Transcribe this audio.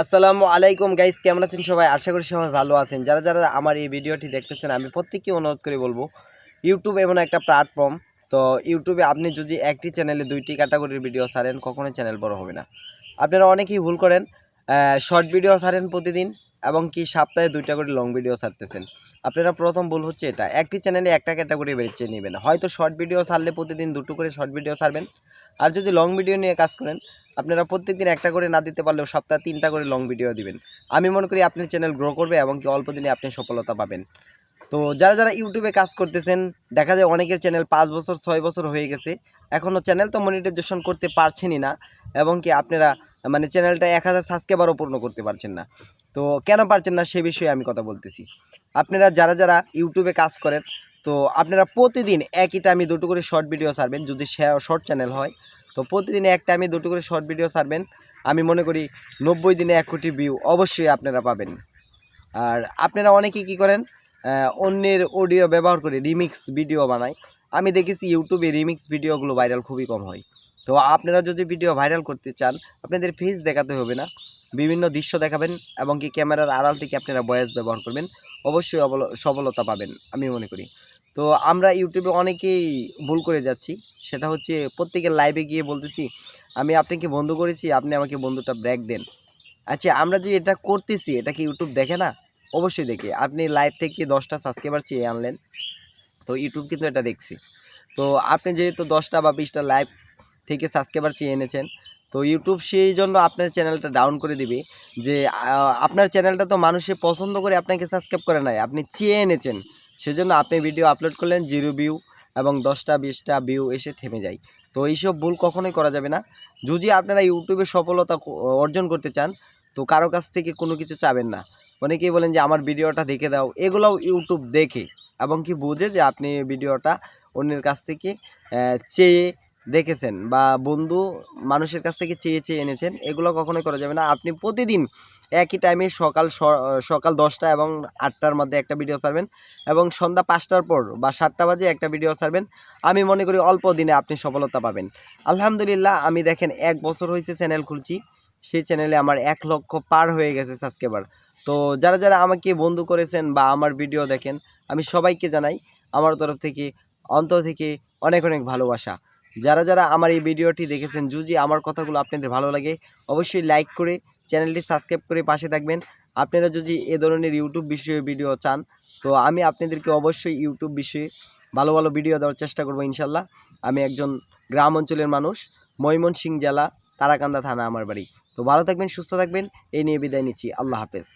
আসসালামু আলাইকুম গাইস, কেমন আছেন সবাই? আশা করি সবাই ভালো আছেন। যারা যারা আমার এই ভিডিওটি দেখতেছেন, আমি প্রত্যেককে অনুরোধ করে বলব ইউটিউব এমন একটা প্ল্যাটফর্ম তো ইউটিউবে আপনি যদি একটি চ্যানেলে দুইটি ক্যাটাগরির ভিডিও ছাড়েন, কখনোই চ্যানেল বড় হবে না। আপনারা অনেকেই ভুল করেন শর্ট ভিডিও ছাড়েন প্রতিদিন, এবং কি সপ্তাহে দুইটা করে লং ভিডিও ছাড়তেছেন। আপনারা প্রথম ভুল হচ্ছে এটা, একটি চ্যানেলে একটা ক্যাটাগরি বেছে নেবেন। হয়তো শর্ট ভিডিও ছাড়লে প্রতিদিন দুটো করে শর্ট ভিডিও ছাড়বেন, আর যদি লং ভিডিও নিয়ে কাজ করেন আপনারা প্রত্যেকদিন একটা করে না দিতে পারলেও সপ্তাহে তিনটা করে লং ভিডিও দিবেন। আমি মনে করি আপনার চ্যানেল গ্রো করবে এবং কি অল্প দিনে আপনি সফলতা পাবেন। তো যারা যারা ইউটিউবে কাজ করতেছেন, দেখা যায় অনেকের চ্যানেল পাঁচ বছর, ছয় বছর হয়ে গেছে। এখনও চ্যানেল তো মনিটাইজেশন করতে পারছেনই না এবং কি আপনারা মানে চ্যানেলটা এক হাজার সাবস্ক্রাইবারও পূর্ণ করতে পারছেন না। তো কেন পারছেন না সে বিষয়ে আমি কথা বলতেছি। আপনারা যারা যারা ইউটিউবে কাজ করেন, তো আপনারা প্রতিদিন একই টাইমে দুটো করে শর্ট ভিডিও ছাড়বেন। যদি শর্ট চ্যানেল হয় তো প্রতিদিনে এক টাইমে দুটো করে শর্ট ভিডিও ছাড়বেন। আমি মনে করি নব্বই দিনে এক কোটি ভিউ অবশ্যই আপনারা পাবেন। আর আপনারা অনেকেই কী করেন অন্যের অডিও ব্যবহার করে রিমিক্স ভিডিও বানায়। আমি দেখেছি ইউটিউবে রিমিক্স ভিডিওগুলো ভাইরাল খুবই কম হয়। তো আপনারা যদি ভিডিও ভাইরাল করতে চান, আপনাদের ফেস দেখাতে হবে না। বিভিন্ন দৃশ্য দেখাবেন এবং কি ক্যামেরার আড়াল থেকে আপনারা ভয়েস ব্যবহার করবেন। অবশ্যই সফলতা পাবেন, আমি মনে করি। তো আমরা ইউটিউবে অনেকেই ভুল করে যাচ্ছি। সেটা হচ্ছে প্রত্যেকের লাইভে গিয়ে বলতেছি, আমি আপনাকে বন্ধু করেছি, আপনি আমাকে বন্ধুটা ব্রেক দেন। আচ্ছা আমরা যে এটা করতেছি, এটা কি ইউটিউব দেখে না? অবশ্যই দেখে। আপনি লাইভ থেকে দশটা সাবস্ক্রাইবার চেয়ে আনলেন, তো ইউটিউব কিন্তু এটা দেখছি। তো আপনি যেহেতু দশটা বা বিশটা লাইভ থেকে সাবস্ক্রাইবার চেয়ে এনেছেন, তো ইউটিউব সেই জন্য আপনার চ্যানেলটা ডাউন করে দিবে যে আপনার চ্যানেলটা তো মানুষে পছন্দ করে আপনাকে সাবস্ক্রাইব করে নাই, আপনি চেয়ে এনেছেন। সেজন্য আপনি ভিডিও আপলোড করলেন, জিরো ভিউ এবং দশটা, বিশটা ভিউ এসে থেমে যায়। তো এইসব ভুল কখনোই করা যাবে না। যদি আপনারা ইউটিউবে সফলতা অর্জন করতে চান, তো কারও কাছ থেকে কোনো কিছু চাবেন না। অনেকেই বলেন যে, আমার ভিডিওটা দেখে দাও। এগুলোও ইউটিউব দেখে এবং কি বোঝে যে, আপনি ভিডিওটা অন্যের কাছ থেকে চেয়ে দেখেছেন বা বন্ধু মানুষের কাছ থেকে চেয়ে চেয়ে এনেছেন, এগুলো কখনোই করা যাবে না। আপনি প্রতিদিন একই টাইমে সকাল সকাল দশটা এবং আটটার মধ্যে একটা ভিডিও ছাড়বেন এবং সন্ধ্যা পাঁচটার পর বা সাতটা বাজে একটা ভিডিও ছাড়বেন। আমি মনে করি অল্প দিনে আপনি সফলতা পাবেন। আলহামদুলিল্লাহ, আমি দেখেন এক বছর হয়েছে চ্যানেল খুলছি, সেই চ্যানেলে আমার এক লক্ষ পার হয়ে গেছে সাবস্ক্রাইবার তো যারা যারা আমাকে বন্ধু করেছেন বা আমার ভিডিও দেখেন, আমি সবাইকে জানাই, আমার তরফ থেকে, অন্তর থেকে অনেক অনেক ভালোবাসা। যারা যারা আমার এই ভিডিওটি দেখেছেন, যদি আমার কথাগুলো আপনাদের ভালো লাগে, অবশ্যই লাইক করে চ্যানেলটি সাবস্ক্রাইব করে পাশে থাকবেন। আপনারা যদি এ ধরনের ইউটিউব বিষয়ে ভিডিও চান, তো আমি আপনাদেরকে অবশ্যই ইউটিউব বিষয়ে ভালো ভালো ভিডিও দেওয়ার চেষ্টা করব ইনশাল্লাহ। আমি একজন গ্রাম অঞ্চলের মানুষ, ময়মনসিংহ জেলা, তারাকান্দা থানা আমার বাড়ি। তো ভালো থাকবেন, সুস্থ থাকবেন এই নিয়ে বিদায় নিচ্ছি। আল্লাহ হাফেজ।